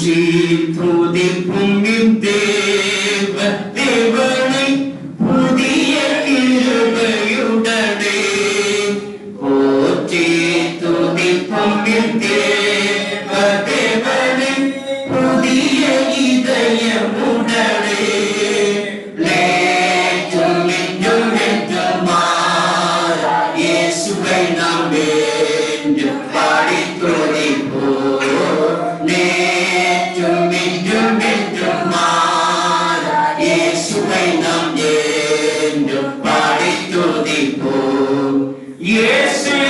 Cugintru de pumninte see.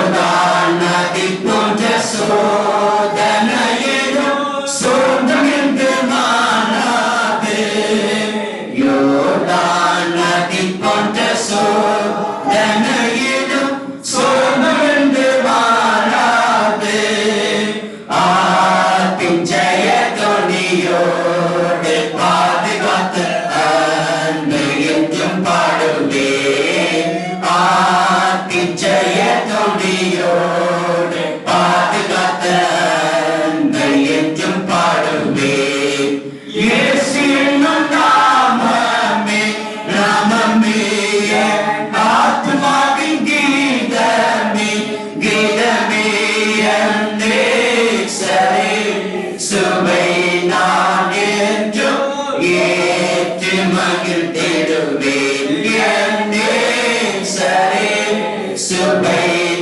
மாத்திச்செய துடியோடு பாதுகாத்த என்றும் பாடுவே இயேசு என்னும் நாமமே நாமமே. ஆத்மாவின் கீதமே கீதமே சரி சரி away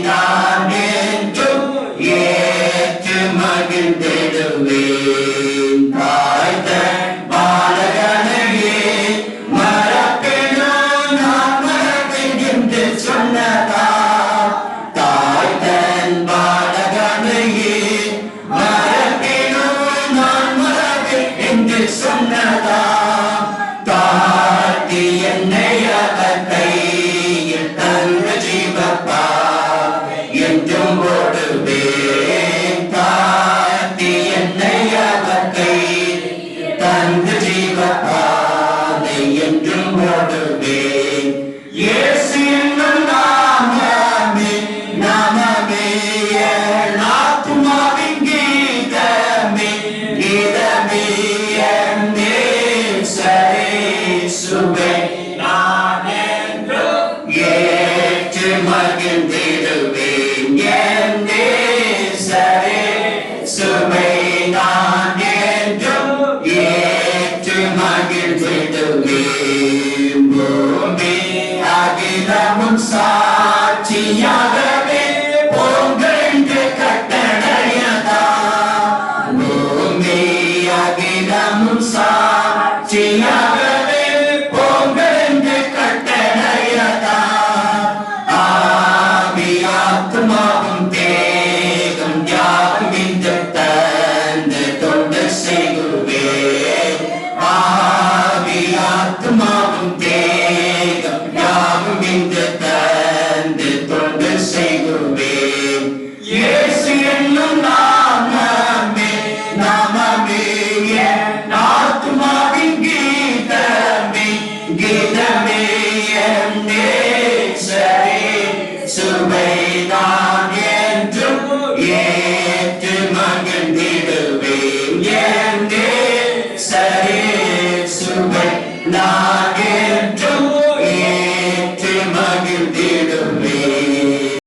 Yes. namun satya. Nah.